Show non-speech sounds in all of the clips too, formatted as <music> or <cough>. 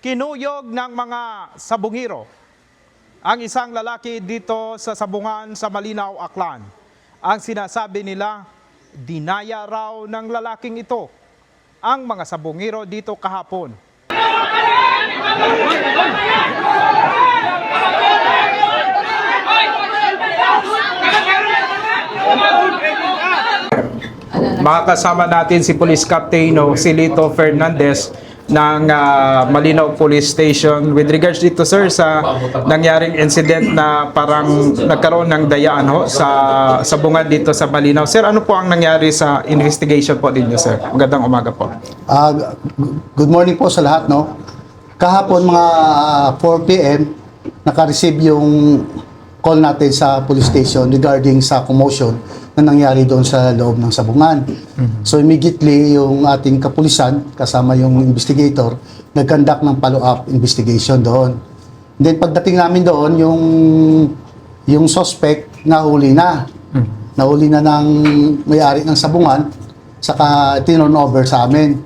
kinuyog ng mga sabungiro ang isang lalaki dito sa sabungan sa Malinaw, Aklan. Ang sinasabi nila, dinaya raw ng lalaking ito ang mga sabungiro dito kahapon. Makakasama natin si Police Captain no, si Lito Fernandez ng ah, Malinaw Police Station with regards dito sir sa nangyaring incident na parang nagkaroon ng dayaan ho sa sabungan dito sa Malinaw. Sir, ano po ang nangyari sa investigation po ninyo sir? Magandang umaga po. Ah, g- good morning po sa lahat, no? Kahapon mga ah, 4 p.m. naka-receive yung call natin sa police station regarding sa commotion na nangyari doon sa loob ng sabungan. So immediately yung ating kapulisan kasama yung investigator nag-conduct ng follow-up investigation doon. Then pagdating namin doon yung yung suspect nahuli na. Nahuli na ng may-ari ng sabungan saka tinon over sa amin.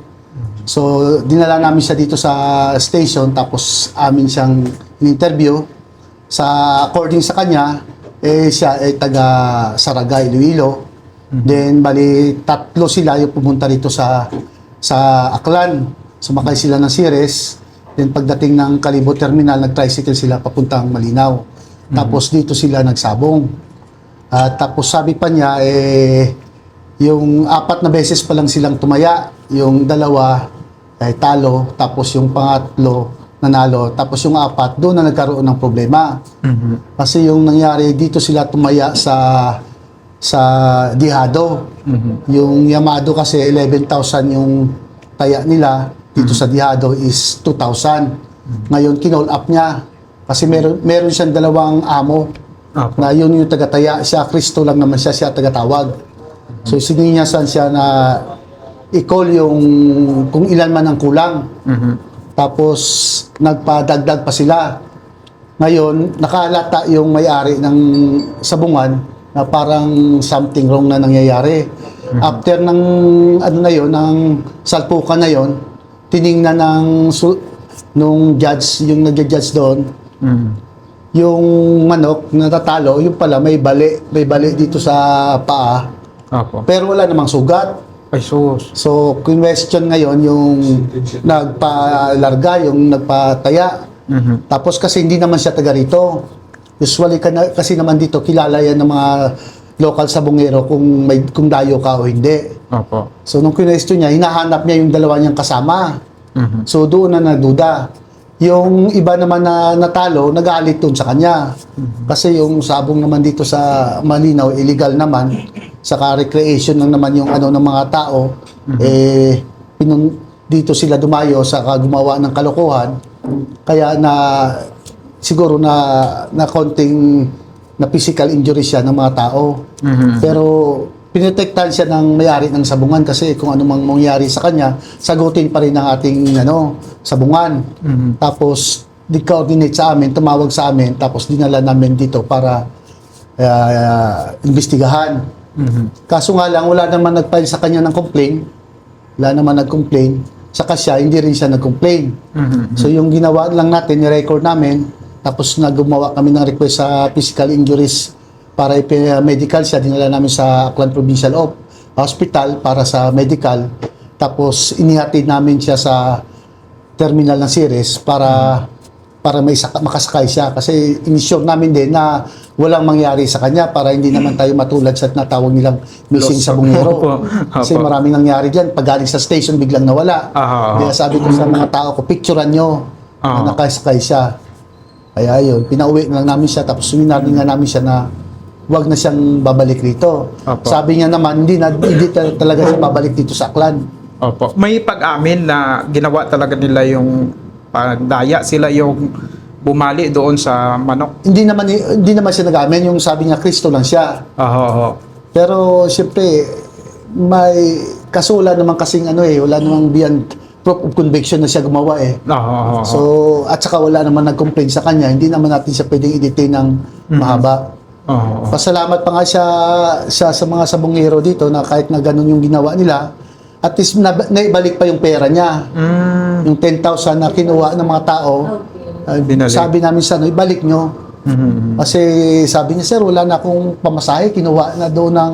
So, dinala namin siya dito sa station tapos amin siyang interview sa according sa kanya eh siya ay taga Saragay, Iloilo. Then bali tatlo sila yung pumunta rito sa sa Aklan. Sumakay sila ng Ceres. Then pagdating ng Kalibo Terminal, nag-tricycle sila papuntang Malinaw. Tapos dito sila nagsabong. At tapos sabi pa niya, eh, yung apat na beses pa lang silang tumaya. Yung dalawa, ay talo. Tapos yung pangatlo, nanalo. Tapos yung apat, doon na nagkaroon ng problema. Kasi yung nangyari, dito sila tumaya sa sa Dihado. Yung Yamado kasi 11,000 yung taya nila. Dito sa Dihado is 2,000. Ngayon, kinall up niya. Kasi meron, meron siyang dalawang amo Apo. na yun yung tagataya. Siya, Kristo lang naman siya, siya tagatawag. So, sininyasan siya na i-call yung kung ilan man ang kulang. Tapos, nagpadagdag pa sila. Ngayon, nakalata yung may-ari ng sabungan na parang something wrong na nangyayari. After ng ano na yon, ng salpukan na yon, tiningnan ng su- nung judge, yung nagja-judge doon, yung manok na tatalo, yung pala may bali, may bali dito sa paa, Apo. pero wala namang sugat. Ay sus. So, question ngayon yung nagpalarga, yung nagpataya. Tapos kasi hindi naman siya taga rito. Usually kasi naman dito kilala yan ng mga local sabungero kung may kung dayo ka o hindi. Apo. So nung question niya, hinahanap niya yung dalawa niyang kasama. So doon na nagduda. Yung iba naman na natalo, nagalit doon sa kanya. Kasi yung sabong naman dito sa Malinaw, illegal naman. Saka recreation lang naman yung ano ng mga tao. Eh, pinun- dito sila dumayo sa gumawa ng kalokohan. Kaya na siguro na na konting na physical injury siya ng mga tao. Pero pinotektahan siya ng may-ari ng sabungan kasi kung ano mang mangyari sa kanya, sagutin pa rin ng ating ano, sabungan. Tapos di-coordinate sa amin, tumawag sa amin, tapos dinala namin dito para ah, investigahan. Kaso nga lang, wala naman nag-file sa kanya ng complaint. Wala naman nag-complain. Saka siya, hindi rin siya nag-complain. So yung ginawa lang natin, ni-record namin, tapos naggumawa kami ng request sa physical injuries para ipi-medical siya. Dinala namin sa Aklan Provincial Hospital para sa medical. Tapos inihatid namin siya sa terminal ng Ceres para para may saka, makasakay siya kasi inisure namin din na walang mangyari sa kanya para hindi naman tayo matulad sa tinatawag nilang missing sa bungero. <laughs> Kasi maraming nangyari diyan pag galing sa station biglang nawala. Ah, ah, Kaya sabi ko sa mga tao ko, picturean nyo Ah. na nakasakay siya. Kaya yun, pinauwi na lang namin siya tapos winarning nga namin siya na wag na siyang babalik dito. Opo. Sabi niya naman, hindi, na, hindi ta- talaga siya babalik dito sa Aklan. Opo. May pag-amin na ginawa talaga nila yung pagdaya sila yung bumali doon sa manok. Hindi naman hindi naman siya nag-amin, yung sabi niya Kristo lang siya. Oo. oo. Pero siyempre may kasula naman kasing ano eh, wala namang beyond proof of conviction na siya gumawa eh. Oo, oo. So, at saka wala naman nag-complain sa kanya, hindi naman natin siya pwedeng i-detain ng mahaba. Oo. Pasalamat pa nga siya, siya sa mga sabongero dito na kahit na ganun yung ginawa nila, at least na, naibalik pa yung pera niya. Mm. Yung 10,000 na kinuha ng mga tao, Okay. uh, sabi namin sa ano, ibalik nyo. Mhm. Kasi sabi niya, sir, wala na akong pamasahe, kinuha na doon ng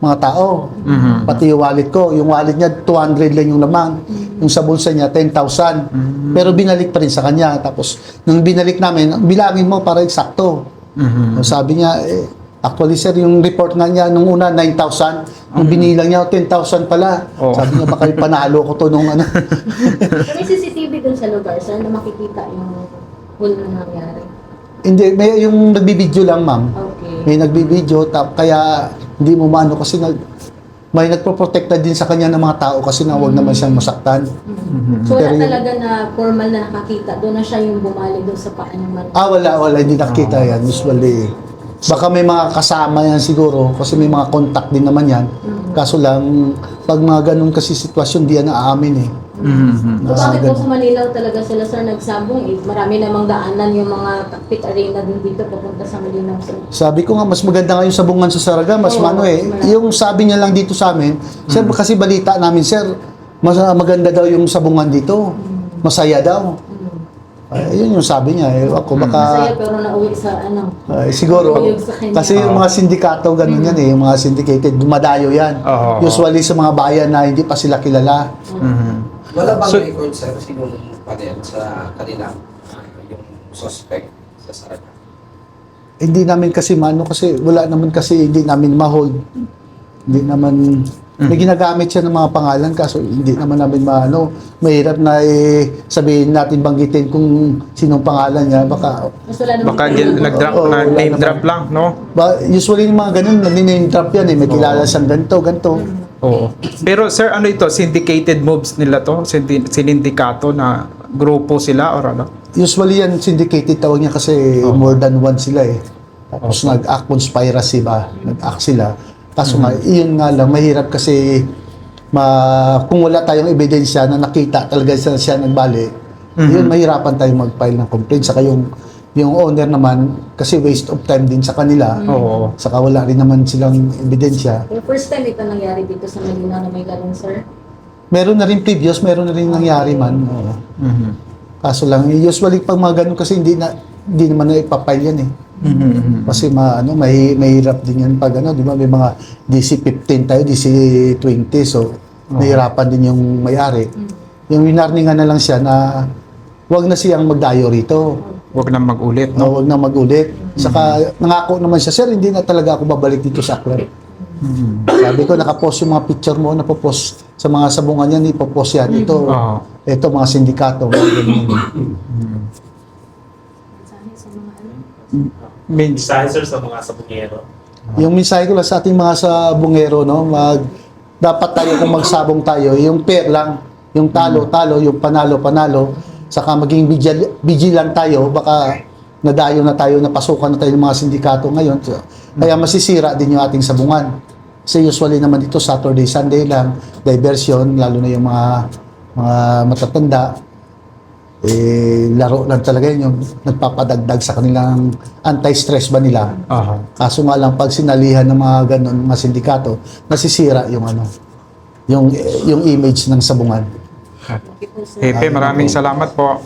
mga tao. Mhm. Pati yung wallet ko, yung wallet niya 200 lang yung laman. Yung sa bulsa niya 10,000. Pero binalik pa rin sa kanya. Tapos nung binalik namin, bilangin mo para eksakto. Mhm. Sabi niya, eh, actually sir, yung report nga niya nung una 9,000. Nung binilang niya 10,000 pala. Oh. Sabi niya baka panalo ko to nung ano. <laughs> May CCTV dun sa lugar, sir, na makikita yung hul na nangyari. Hindi, may yung nagbibideo lang ma'am. Okay. May nagbibideo, tap, kaya hindi mo maano kasi nag, may nagproprotekta din sa kanya ng mga tao kasi na huwag naman siyang masaktan. Mhm. So, wala Pero yung- talaga na formal na nakakita. Doon na siya yung bumali doon sa ng man. Ah, wala, wala. Hindi nakita yan. Usually, baka may mga kasama yan siguro kasi may mga contact din naman yan. Kaso lang, pag mga ganun kasi sitwasyon, di yan naaamin eh. Mhm. So, Ah, bakit po sa Manila talaga sila, sir, nagsabong? Eh, marami namang daanan yung mga cockpit arena din dito papunta sa Manila, sir. Sabi ko nga, mas maganda ngayon sa bungan sa Saraga, mas Oo, mano eh. mas Yung sabi niya lang dito sa amin, sir, kasi balita namin, sir, mas maganda daw yung sabungan dito. Masaya daw. Ay, yun yung sabi niya. Eh, ako baka... Masaya pero nauwi sa ano. Ay, siguro. Yung sa. Kasi yung mga sindikato, ganun yan eh. Yung mga syndicated, dumadayo yan. Oo. Usually sa mga bayan na hindi pa sila kilala. Mhm. Wala bang So- record sir sinong panel sa kanilang ah, yung suspect sa Saraga? Hindi namin kasi mano kasi wala naman kasi hindi namin ma-hold. Hindi naman may ginagamit siya ng mga pangalan kaso hindi naman namin maano. Mahirap na eh, sabihin natin banggitin kung sinong pangalan niya baka Baka nag-drop Oo, na name drop lang, no? ba, usually yung mga ganun nag-name drop yan eh may kilala siyang ganito ganito. Oo. Pero sir, ano ito? Syndicated moves nila to? Sinindikato na grupo sila or ano? Usually yan syndicated tawag niya kasi Oo. more than one sila eh. Tapos nag-act conspiracy ba? Nag-act sila. Kaso nga, iyon nga lang, mahirap kasi ma, kung wala tayong ebidensya na nakita talaga siya, siya nagbali, yun mahirapan tayong mag-file ng complaint. Saka yung, yung owner naman, kasi waste of time din sa kanila. Oo. Saka wala rin naman silang ebidensya. Yung first time ito nangyari dito sa Manila na may ganun, sir. Meron na rin previous, meron na rin nangyari man. Oo. Mhm. Kaso lang, usually pag mga ganun kasi hindi na hindi naman na ipapile yan eh. Mhm. Kasi ma, ano, may, mahirap din yan pag ano, di ba? May mga DC-15 tayo, DC-20. So, mahirapan din yung may-ari. Yung winarningan na lang siya na wag na siyang magdayo rito. Huwag na mag-ulit, No, no? wag na magulit. Saka nangako naman siya, sir, hindi na talaga ako babalik dito sa club. Mhm. Sabi ko, nakapost yung mga picture mo, napopost sa mga sabungan yan, ipopost yan. Ito, Oo. ito mga sindikato. mga ganyan. Sabi sa mga ano. Means, mensahe sir sa mga sabungero. Yung mensahe ko lang sa ating mga sa bungero, no, mag, dapat tayo kung magsabong tayo, yung pair lang, yung talo, talo, yung panalo, panalo, saka maging vigil, vigilant tayo, baka nadayo na tayo, napasukan na tayo ng mga sindikato ngayon. So, Kaya masisira din yung ating sabungan. Kasi usually naman dito Saturday, Sunday lang, diversion, lalo na yung mga mga matatanda, eh, laro lang talaga yun, yung nagpapadagdag sa kanilang anti-stress ba nila. aha. Kaso nga lang pag sinalihan ng mga ganun, mga sindikato, nasisira yung ano, yung yung image ng sabungan. Hepe, maraming salamat po.